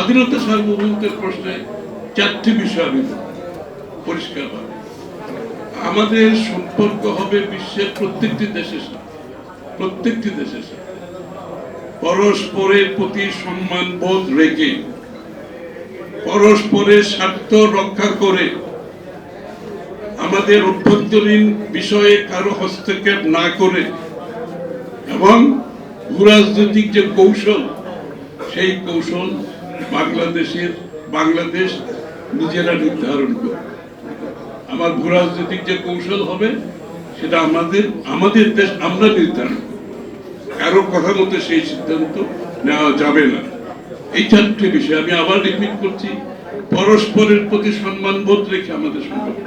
স্বাধীনতা সার্বভৌমত্বের প্রশ্নে চারটি বিষয় আমি পরিষ্কার ভাবে আমাদের সম্পর্ক হবে বিশ্বের প্রত্যেকটি দেশের সাথে, প্রত্যেকটি দেশের সাথে। পরস্পরের প্রতি সম্মান বোধ রেখে পরস্পরের স্বার্থ রক্ষা করে আমাদের অভ্যন্তরীণ বিষয়ে কারও হস্তক্ষেপ না করে এবং ভূরাজনৈতিক যে কৌশল, সেই কৌশল বাংলাদেশের বাংলাদেশ নিজেরা নির্ধারণ করে আমার ভূরাজনৈতিক যে কৌশল হবে, সেটা আমাদের আমাদের দেশ আমরা নির্ধারণ কারও কথা মতো সেই সিদ্ধান্ত নেওয়া যাবে না। এই চারটি বিষয় আমি আবার রিপিট করছি। পরস্পরের প্রতি সম্মান বোধ রেখে আমাদের সম্পর্ক।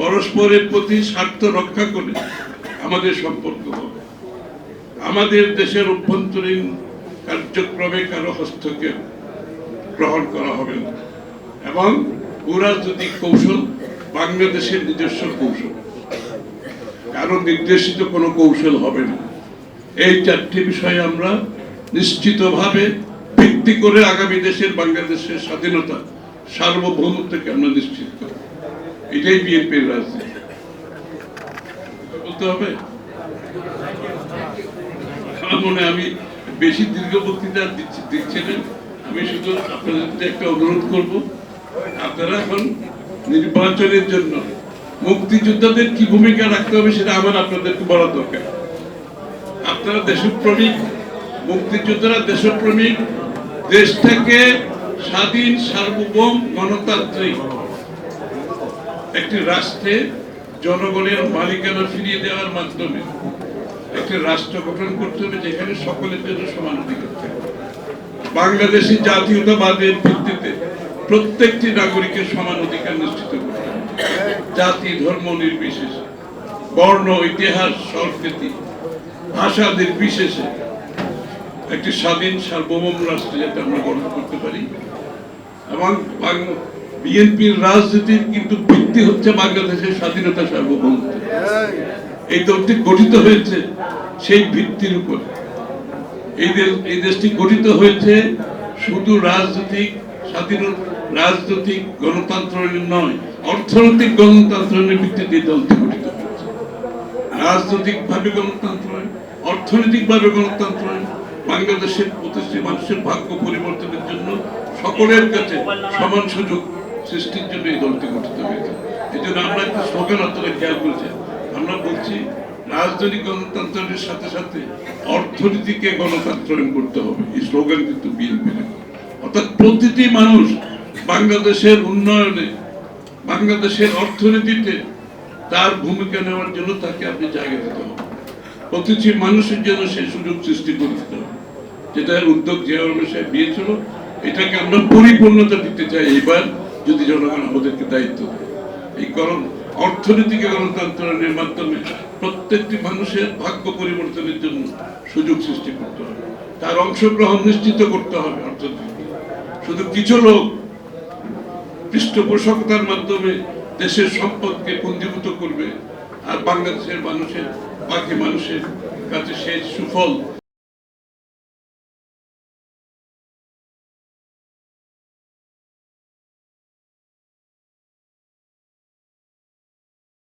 পরস্পরের প্রতি স্বার্থ রক্ষা করে আমাদের সম্পর্ক হবে। আমাদের দেশের অভ্যন্তরীণ কার্যক্রমে কারও হস্তক্ষেপ গ্রহণ করা হবে না। এবং ভূরাজনৈতিক কৌশল, বাংলাদেশের নিজস্ব কৌশল, কারও নির্দেশিত কোনো কৌশল হবে না। এই চারটি বিষয়ে আমরা নিশ্চিতভাবে ভিত্তি করে আগামী দেশের বাংলাদেশের স্বাধীনতা, সার্বভৌমত্বকে আমরা নিশ্চিত করব। এটাই বিএনপির রাজনীতি। বলতে হবে? আমার মনে আমি বেশি দীর্ঘ বক্তৃতা দিচ্ছি দিচ্ছি না। আমি শুধু আপনাদের একটা অনুরোধ করব, আপনারা এখন নির্বাচনের জন্য মুক্তিযোদ্ধাদের কি ভূমিকা রাখতে হবে সেটা আমার আপনাদেরকে বলা দরকার। আপনারা দেশপ্রেমিক, মুক্তিযোদ্ধারা দেশপ্রেমিক, দেশটাকে স্বাধীন, সার্বভৌম, গণতান্ত্রিক একটি রাষ্ট্রে জনগণের মালিকানা ফিরিয়ে দেওয়ার মাধ্যমে একটি রাষ্ট্র গঠন করতে হবে যেখানে সকলের জন্য সমান অধিকার থাকবে বাংলাদেশি জাতীয়তাবাদের ভিত্তিতে প্রত্যেকটি নাগরিকের সমান অধিকার নিশ্চিত করতে জাতি, ধর্ম নির্বিশেষে, বর্ণ, ইতিহাস, সংস্কৃতি ভাষা নির্বিশেষে একটি স্বাধীন সার্বভৌম রাষ্ট্র যাতে আমরা গঠন করতে পারি। এবং বিএনপির রাজনীতির কিন্তু ভিত্তি হচ্ছে বাংলাদেশের স্বাধীনতা সার্বভৌমত্ব। এই দলটি গঠিত হয়েছে সেই ভিত্তির উপর। এই দেশ- এই দেশটি গঠিত হয়েছে শুধু রাজনৈতিক স্বাধীন রাজনৈতিক গণতন্ত্রের নয়, অর্থনৈতিক গণতন্ত্রের ভিত্তিতে দলটি গঠিত হয়েছে। রাজনৈতিক গণতন্ত্র অর্থনৈতিক ভাবে গণতন্ত্র বাংলাদেশের প্রতিষ্ঠিত মানুষের ভাগ্য পরিবর্তনের জন্য সকলের কাছে সমান সুযোগ সৃষ্টির জন্য এই দলটি গঠিত হয়েছে। এই জন্য আমরা একটা স্লোগান আপনারা খেয়াল করেছেন আমরা বলছি রাজনৈতিক গণতন্ত্রের সাথে সাথে অর্থনীতিকে গণতন্ত্রায়ন করতে হবে। এই স্লোগান কিন্তু বিএনপি অর্থাৎ প্রতিটি মানুষ বাংলাদেশের উন্নয়নে, বাংলাদেশের অর্থনীতিতে তার ভূমিকা নেওয়ার জন্য তাকে আপনি জায়গা দিতে হবে। প্রতিটি মানুষের জন্য সেই সুযোগ সৃষ্টি করে দিতে হবে। যেটা উদ্যোগ রহমান সাহেব নিয়েছিল, এটাকে আমরা পরিপূর্ণতা দিতে চাই এবার, যদি জনগণ আমাদেরকে দায়িত্ব দেয়। এই কারণ অর্থনীতিকে গণতন্ত্রের মাধ্যমে প্রত্যেকটি মানুষের ভাগ্য পরিবর্তনের জন্য সুযোগ সৃষ্টি করতে হবে। তার অংশগ্রহণ নিশ্চিত করতে হবে অর্থনীতি শুধু কিছু লোক পৃষ্ঠপোষকতার মাধ্যমে দেশের সম্পদকে পুঞ্জীভূত করবে, আর বাংলাদেশের মানুষের, বাকি মানুষের কাছে সেই সুফল